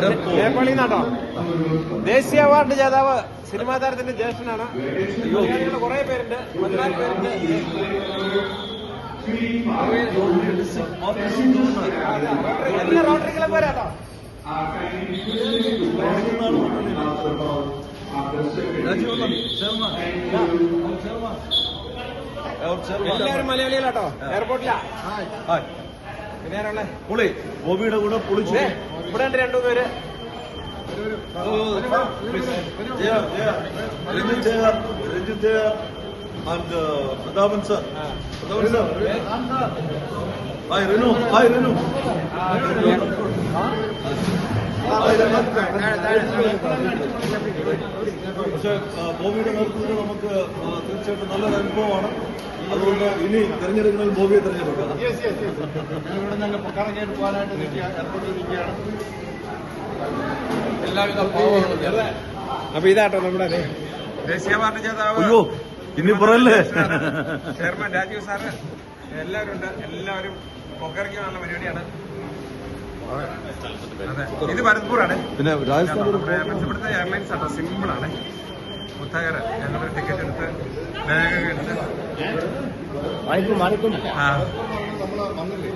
നേപ്പാളിൽ നിന്നാട്ടോ ദേശീയ അവാർഡ് ജേതാവ് സിനിമാ താരത്തിന്റെ ജ്യേഷ്ഠനാണ്. കുറെ പേരുണ്ട്. പതിനാല് പേരുണ്ട്. എല്ലാ റോട്ടറി ക്ലബ് വരാട്ടോ എല്ലാവരും മലയാളികളാട്ടോ. എയർപോർട്ടിലാ പിന്നെ ആരാളെ പുളി. ഗോപിയുടെ കൂടെ പുളിച്ചു ഇവിടെ ഉണ്ട് രണ്ടു പേര് Ranjith Jaya Ranjith Jaya and Prathapan sir Prathapan sir hi Rinu hi Rinu പക്ഷേ ബോബിയുടെ നേതൃത്വത്തിൽ നമുക്ക് തീർച്ചയായിട്ടും നല്ലൊരു അനുഭവമാണ് അതുകൊണ്ട് ഇനി തെരഞ്ഞെടുക്കുന്നത് ബോബിയെ തെരഞ്ഞെടുക്കാം. ഇവിടെ ഞങ്ങൾ കറങ്ങിയിട്ട് പോകാനായിട്ട് നിൽക്കുക എയർപോർട്ടിൽ നിൽക്കുകയാണ് എല്ലാവിധ ഭാവങ്ങളും അപ്പൊ ഇതാട്ടോ നമ്മുടെ ദേശീയ പാർട്ടി ജേതാവ് അയ്യോ ഇനി പറയല്ലേ ചെയർമാൻ രാജീവ് സാറ് എല്ലാവരും ഉണ്ട്. എല്ലാവരും പൊക്കറിക്കാനുള്ള പരിപാടിയാണ്. അതെ. ഇത് ഭരത്പൂറാണ് പിന്നെ മെച്ചപ്പെടുത്ത എയർലൈൻസ് ആണ് സിമ്പിൾ ആണ്. മുത്തകര ഞങ്ങളൊരു ടിക്കറ്റ് എടുത്ത് ബാഗൊക്കെ എടുത്ത് മാണിക്കും മാണിക്കും ആ നമ്മൾ വന്നില്ലേ